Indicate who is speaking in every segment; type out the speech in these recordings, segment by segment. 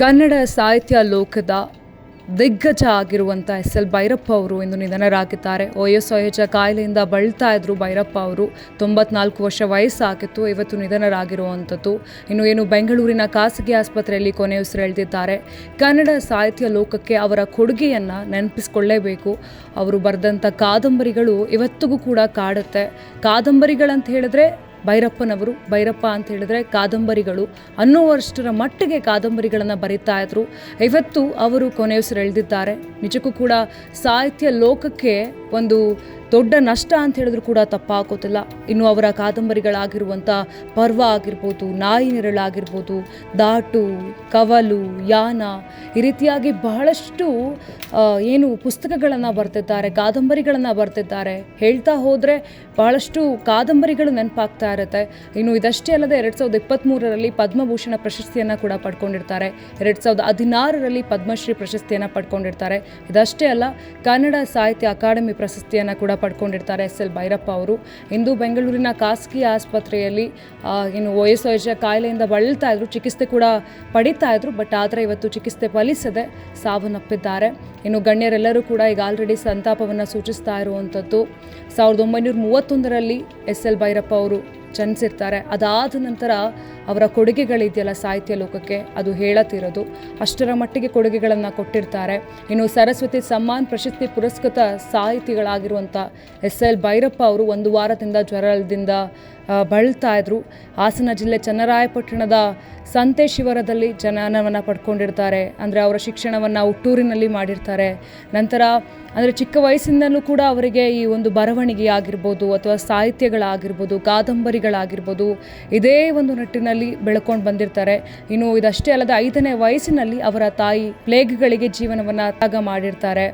Speaker 1: ಕನ್ನಡ ಸಾಹಿತ್ಯ ಲೋಕದ ದಿಗ್ಗಜ ಆಗಿರುವಂಥ ಎಸ್ ಎಲ್ ಭೈರಪ್ಪ ಅವರು ಇಂದು ನಿಧನರಾಗಿದ್ದಾರೆ. ವಯೋಸಹಜ ಕಾಯಿಲೆಯಿಂದ ಬಳಲ್ತಾ ಇದ್ದರು ಭೈರಪ್ಪ ಅವರು. ತೊಂಬತ್ನಾಲ್ಕು ವರ್ಷ ವಯಸ್ಸಾಗಿತ್ತು, ಇವತ್ತು ನಿಧನರಾಗಿರುವಂಥದ್ದು. ಇನ್ನು ಏನು ಬೆಂಗಳೂರಿನ ಖಾಸಗಿ ಆಸ್ಪತ್ರೆಯಲ್ಲಿ ಕೊನೆಯುಸಿರೆಳೆದಿದ್ದಾರೆ ಕನ್ನಡ ಸಾಹಿತ್ಯ ಲೋಕಕ್ಕೆ ಅವರ ಕೊಡುಗೆಯನ್ನು ನೆನಪಿಸ್ಕೊಳ್ಳೇಬೇಕು. ಅವರು ಬರೆದಂಥ ಕಾದಂಬರಿಗಳು ಇವತ್ತಿಗೂ ಕೂಡ ಕಾಡುತ್ತೆ. ಕಾದಂಬರಿಗಳಂತ ಹೇಳಿದ್ರೆ ಭೈರಪ್ಪನವರು, ಭೈರಪ್ಪ ಅಂತ ಹೇಳಿದ್ರೆ ಕಾದಂಬರಿಗಳು. ಅನ್ನುವಷ್ಟರ ಮಟ್ಟಿಗೆ ಕಾದಂಬರಿಗಳನ್ನು ಬರೀತಾ ಇದ್ರು. ಇವತ್ತು ಅವರು ಕೊನೆಯುಸಿರೆಳೆದಿದ್ದಾರೆ. ನಿಜಕ್ಕೂ ಕೂಡ ಸಾಹಿತ್ಯ ಲೋಕಕ್ಕೆ ಒಂದು ದೊಡ್ಡ ನಷ್ಟ ಅಂತ ಹೇಳಿದ್ರು ಕೂಡ ತಪ್ಪಾಗೋದಿಲ್ಲ. ಇನ್ನು ಅವರ ಕಾದಂಬರಿಗಳಾಗಿರುವಂಥ ಪರ್ವ ಆಗಿರ್ಬೋದು, ನಾಯಿ ನೆರಳಾಗಿರ್ಬೋದು, ದಾಟು, ಕವಲು, ಯಾನ ಈ ರೀತಿಯಾಗಿ ಬಹಳಷ್ಟು ಏನು ಪುಸ್ತಕಗಳನ್ನು ಬರ್ತಿದ್ದಾರೆ, ಕಾದಂಬರಿಗಳನ್ನು ಬರ್ತಿದ್ದಾರೆ. ಹೇಳ್ತಾ ಹೋದರೆ ಬಹಳಷ್ಟು ಕಾದಂಬರಿಗಳು ನೆನಪಾಗ್ತಾ ಇರುತ್ತೆ. ಇನ್ನು ಇದಷ್ಟೇ ಅಲ್ಲದೆ ಎರಡು ಸಾವಿರದ ಇಪ್ಪತ್ತ್ಮೂರರಲ್ಲಿ ಪದ್ಮಭೂಷಣ ಪ್ರಶಸ್ತಿಯನ್ನು ಕೂಡ ಪಡ್ಕೊಂಡಿರ್ತಾರೆ. ಎರಡು ಸಾವಿರದ ಹದಿನಾರರಲ್ಲಿ ಪದ್ಮಶ್ರೀ ಪ್ರಶಸ್ತಿಯನ್ನು ಪಡ್ಕೊಂಡಿರ್ತಾರೆ. ಇದಷ್ಟೇ ಅಲ್ಲ, ಕನ್ನಡ ಸಾಹಿತ್ಯ ಅಕಾಡೆಮಿ ಪ್ರಶಸ್ತಿಯನ್ನು ಕೂಡ ಪಡ್ಕೊಂಡಿರ್ತಾರೆ ಎಸ್ ಎಲ್ ಭೈರಪ್ಪ ಅವರು. ಇಂದು ಬೆಂಗಳೂರಿನ ಖಾಸಗಿ ಆಸ್ಪತ್ರೆಯಲ್ಲಿ ಏನು ವಯಸ್ಸು ವಯಸ್ಸ ಕಾಯಿಲೆಯಿಂದ ಬಳಲ್ತಾ ಇದ್ರು, ಚಿಕಿತ್ಸೆ ಕೂಡ ಪಡೀತಾ ಇದ್ರು, ಬಟ್ ಆದರೆ ಇವತ್ತು ಚಿಕಿತ್ಸೆ ಫಲಿಸದೆ ಸಾವನ್ನಪ್ಪಿದ್ದಾರೆ. ಇನ್ನು ಗಣ್ಯರೆಲ್ಲರೂ ಕೂಡ ಈಗ ಆಲ್ರೆಡಿ ಸಂತಾಪವನ್ನು ಸೂಚಿಸ್ತಾ ಇರುವಂಥದ್ದು ಸಾವಿರದ ಒಂಬೈನೂರ ಮೂವತ್ತೊಂದರಲ್ಲಿ ಎಸ್ ಎಲ್ ಭೈರಪ್ಪ ಅವರು ಜನಿಸಿರ್ತಾರೆ ಅದಾದ ನಂತರ ಅವರ ಕೊಡುಗೆಗಳಿದೆಯಲ್ಲ ಸಾಹಿತ್ಯ ಲೋಕಕ್ಕೆ? ಅದು ಹೇಳತ್ತಿರೋದು ಅಷ್ಟರ ಮಟ್ಟಿಗೆ ಕೊಡುಗೆಗಳನ್ನು ಕೊಟ್ಟಿರ್ತಾರೆ. ಇನ್ನು ಸರಸ್ವತಿ ಸಮ್ಮಾನ್ ಪ್ರಶಸ್ತಿ ಪುರಸ್ಕೃತ ಸಾಹಿತಿಗಳಾಗಿರುವಂಥ ಎಸ್ ಎಲ್ ಭೈರಪ್ಪ ಅವರು ಒಂದು ವಾರದಿಂದ ಜ್ವರದಿಂದ ಆ, ಬಳಲ್ತಾ ಇದ್ರು. ಹಾಸನ ಜಿಲ್ಲೆ ಚನ್ನರಾಯಪಟ್ಟಣದ ಸಂತೆ ಶಿವರದಲ್ಲಿ ಜನನವನ್ನು ಪಡ್ಕೊಂಡಿರ್ತಾರೆ. ಅಂದರೆ ಅವರ ಶಿಕ್ಷಣವನ್ನು ಹುಟ್ಟೂರಿನಲ್ಲಿ ಮಾಡಿರ್ತಾರೆ. ನಂತರ ಅಂದರೆ ಚಿಕ್ಕ ವಯಸ್ಸಿಂದಲೂ ಕೂಡ ಅವರಿಗೆ ಈ ಒಂದು ಬರವಣಿಗೆ ಆಗಿರ್ಬೋದು ಅಥವಾ ಸಾಹಿತ್ಯಗಳಾಗಿರ್ಬೋದು ಕಾದಂಬರಿಗಳಾಗಿರ್ಬೋದು ಇದೇ ಒಂದು ನಿಟ್ಟಿನಲ್ಲಿ ಬೆಳ್ಕೊಂಡು ಬಂದಿರ್ತಾರೆ. ಇನ್ನು ಇದಷ್ಟೇ ಅಲ್ಲದೆ ಐದನೇ ವಯಸ್ಸಿನಲ್ಲಿ ಅವರ ತಾಯಿ ಪ್ಲೇಗ್ಗಳಿಗೆ ಜೀವನವನ್ನು ತ್ಯಾಗ ಮಾಡಿರ್ತಾರೆ.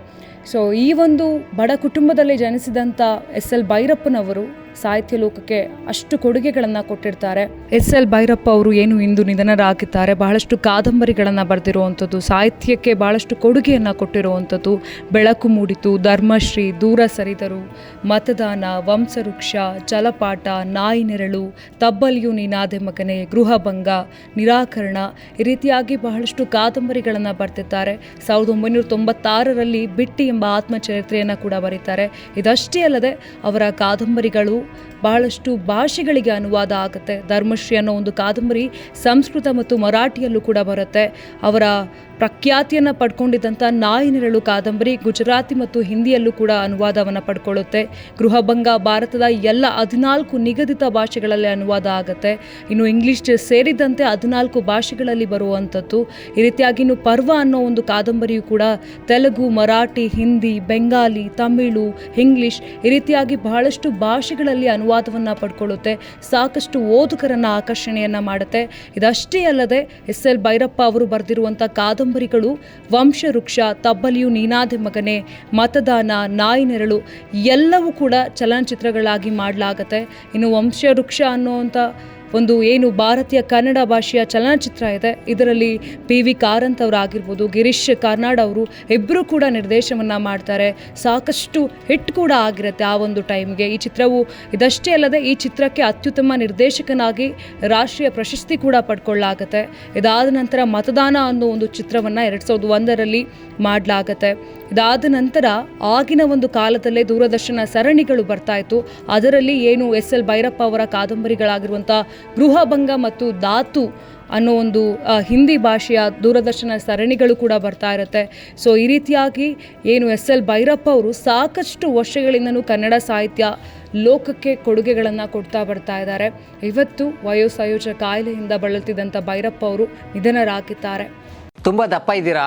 Speaker 1: ಸೊ ಈ ಒಂದು ಬಡ ಕುಟುಂಬದಲ್ಲಿ ಜನಿಸಿದಂಥ ಎಸ್ ಎಲ್ ಭೈರಪ್ಪನವರು ಸಾಹಿತ್ಯ ಲೋಕಕ್ಕೆ ಅಷ್ಟು ಕೊಡುಗೆಗಳನ್ನು ಕೊಟ್ಟಿರ್ತಾರೆ. ಎಸ್ ಎಲ್ ಭೈರಪ್ಪ ಅವರು ಏನು ಇಂದು ನಿಧನರಾಗಿದ್ದಾರೆ, ಬಹಳಷ್ಟು ಕಾದಂಬರಿಗಳನ್ನು ಬರೆದಿರುವಂಥದ್ದು, ಸಾಹಿತ್ಯಕ್ಕೆ ಬಹಳಷ್ಟು ಕೊಡುಗೆಯನ್ನು ಕೊಟ್ಟಿರುವಂಥದ್ದು, ಬೆಳಕು ಮೂಡಿತು, ಧರ್ಮಶ್ರೀ, ದೂರ ಸರಿದರು, ಮತದಾನ, ವಂಶವೃಕ್ಷ ಜಲಪಾಟ ನಾಯಿ ನೆರಳು, ತಬ್ಬಲಿಯು ನೀನಾದೆ ಮಗನೆ, ಗೃಹಭಂಗ, ನಿರಾಕರಣ, ಈ ರೀತಿಯಾಗಿ ಬಹಳಷ್ಟು ಕಾದಂಬರಿಗಳನ್ನು ಬರೆದಿದ್ದಾರೆ. ಸಾವಿರದ ಒಂಬೈನೂರ ತೊಂಬತ್ತಾರರಲ್ಲಿ ಬಿಟ್ಟಿ ಎಂಬ ಆತ್ಮಚರಿತ್ರೆಯನ್ನು ಕೂಡ ಬರೀತಾರೆ. ಇದಷ್ಟೇ ಅಲ್ಲದೆ ಅವರ ಕಾದಂಬರಿಗಳು ಬಹಳಷ್ಟು ಭಾಷೆಗಳಿಗೆ ಅನುವಾದ ಆಗುತ್ತೆ. ಧರ್ಮಶ್ರೀ ಅನ್ನೋ ಒಂದು ಕಾದಂಬರಿ ಸಂಸ್ಕೃತ ಮತ್ತು ಮರಾಠಿಯಲ್ಲೂ ಕೂಡ ಬರುತ್ತೆ. ಅವರ ಪ್ರಖ್ಯಾತಿಯನ್ನು ಪಡ್ಕೊಂಡಿದ್ದಂಥ ನಾಯಿ ನೆರಳು ಕಾದಂಬರಿ ಗುಜರಾತಿ ಮತ್ತು ಹಿಂದಿಯಲ್ಲೂ ಕೂಡ ಅನುವಾದವನ್ನು ಪಡ್ಕೊಳ್ಳುತ್ತೆ. ಗೃಹಭಂಗ ಭಾರತದ ಎಲ್ಲ ಹದಿನಾಲ್ಕು ನಿಗದಿತ ಭಾಷೆಗಳಲ್ಲಿ ಅನುವಾದ ಆಗುತ್ತೆ. ಇನ್ನು ಇಂಗ್ಲಿಷ್ ಸೇರಿದಂತೆ ಹದಿನಾಲ್ಕು ಭಾಷೆಗಳಲ್ಲಿ ಬರುವಂಥದ್ದು ಈ ರೀತಿಯಾಗಿ ಇನ್ನು ಪರ್ವ ಅನ್ನೋ ಒಂದು ಕಾದಂಬರಿಯು ಕೂಡ ತೆಲುಗು, ಮರಾಠಿ ಹಿಂದಿ, ಬೆಂಗಾಲಿ, ತಮಿಳು, ಇಂಗ್ಲಿಷ್ ಈ ರೀತಿಯಾಗಿ ಬಹಳಷ್ಟು ಭಾಷೆಗಳಲ್ಲಿ ಅನುವಾದವನ್ನು ಪಡ್ಕೊಳ್ಳುತ್ತೆ. ಸಾಕಷ್ಟು ಓದುಗರನ್ನು ಆಕರ್ಷಣೆಯನ್ನು ಮಾಡುತ್ತೆ. ಇದಷ್ಟೇ ಅಲ್ಲದೆ ಎಸ್ ಎಲ್ ಭೈರಪ್ಪ ಅವರು ಬರೆದಿರುವಂಥ ಕಾದಂಬರಿಗಳು ವಂಶವೃಕ್ಷ, ತಬ್ಬಲಿಯು ನೀನಾದೆ ಮಗನೆ, ಮತದಾನ, ನಾಯಿ ನೆರಳು ಎಲ್ಲವೂ ಕೂಡ ಚಲನಚಿತ್ರಗಳಾಗಿ ಮಾಡಲಾಗತ್ತೆ. ಇನ್ನು ವಂಶವೃಕ್ಷ ಅನ್ನುವಂಥ ಒಂದು ಏನು ಭಾರತೀಯ ಕನ್ನಡ ಭಾಷೆಯ ಚಲನಚಿತ್ರ ಇದೆ. ಇದರಲ್ಲಿ ಪಿ ವಿ ಕಾರಂತ್ ಅವರಾಗಿರ್ಬೋದು, ಗಿರೀಶ್ ಕಾರ್ನಾಡ್ ಅವರು ಇಬ್ಬರೂ ಕೂಡ ನಿರ್ದೇಶನವನ್ನು ಮಾಡ್ತಾರೆ. ಸಾಕಷ್ಟು ಹಿಟ್ ಕೂಡ ಆಗಿರುತ್ತೆ ಆ ಒಂದು ಟೈಮ್ಗೆ. ಈ ಚಿತ್ರವು ಇದಷ್ಟೇ ಅಲ್ಲದೆ ಈ ಚಿತ್ರಕ್ಕೆ ಅತ್ಯುತ್ತಮ ನಿರ್ದೇಶಕನಾಗಿ ರಾಷ್ಟ್ರೀಯ ಪ್ರಶಸ್ತಿ ಕೂಡ ಪಡ್ಕೊಳ್ಳಾಗತ್ತೆ. ಇದಾದ ನಂತರ ಮತದಾನ ಅನ್ನೋ ಒಂದು ಚಿತ್ರವನ್ನು ಎರಡು ಸಾವಿರದ ಒಂದರಲ್ಲಿ ಮಾಡಲಾಗತ್ತೆ. ಇದಾದ ನಂತರ ಆಗಿನ ಒಂದು ಕಾಲದಲ್ಲೇ ದೂರದರ್ಶನ ಸರಣಿಗಳು ಬರ್ತಾ ಇತ್ತು. ಅದರಲ್ಲಿ ಏನು ಎಸ್ ಎಲ್ ಭೈರಪ್ಪ ಅವರ ಕಾದಂಬರಿಗಳಾಗಿರುವಂಥ ಗೃಹಭಂಗ ಮತ್ತು ಧಾತು ಅನ್ನೋ ಒಂದು ಹಿಂದಿ ಭಾಷೆಯ ದೂರದರ್ಶನ ಸರಣಿಗಳು ಕೂಡ ಬರ್ತಾ ಇರುತ್ತೆ. ಸೊ, ಈ ರೀತಿಯಾಗಿ ಏನು ಎಸ್ ಎಲ್ ಭೈರಪ್ಪ ಅವರು ಸಾಕಷ್ಟು ವರ್ಷಗಳಿಂದನೂ ಕನ್ನಡ ಸಾಹಿತ್ಯ ಲೋಕಕ್ಕೆ ಕೊಡುಗೆಗಳನ್ನು ಕೊಡ್ತಾ ಬರ್ತಾ ಇದ್ದಾರೆ. ಇವತ್ತು ವಯೋಸಯೋಜ ಕಾಯಿಲೆಯಿಂದ ಬಳಲ್ತಿದ್ದಂಥ ಭೈರಪ್ಪ ಅವರು ನಿಧನರಾಗಿದ್ದಾರೆ.
Speaker 2: ತುಂಬ ದಪ್ಪ ಇದ್ದೀರಾ?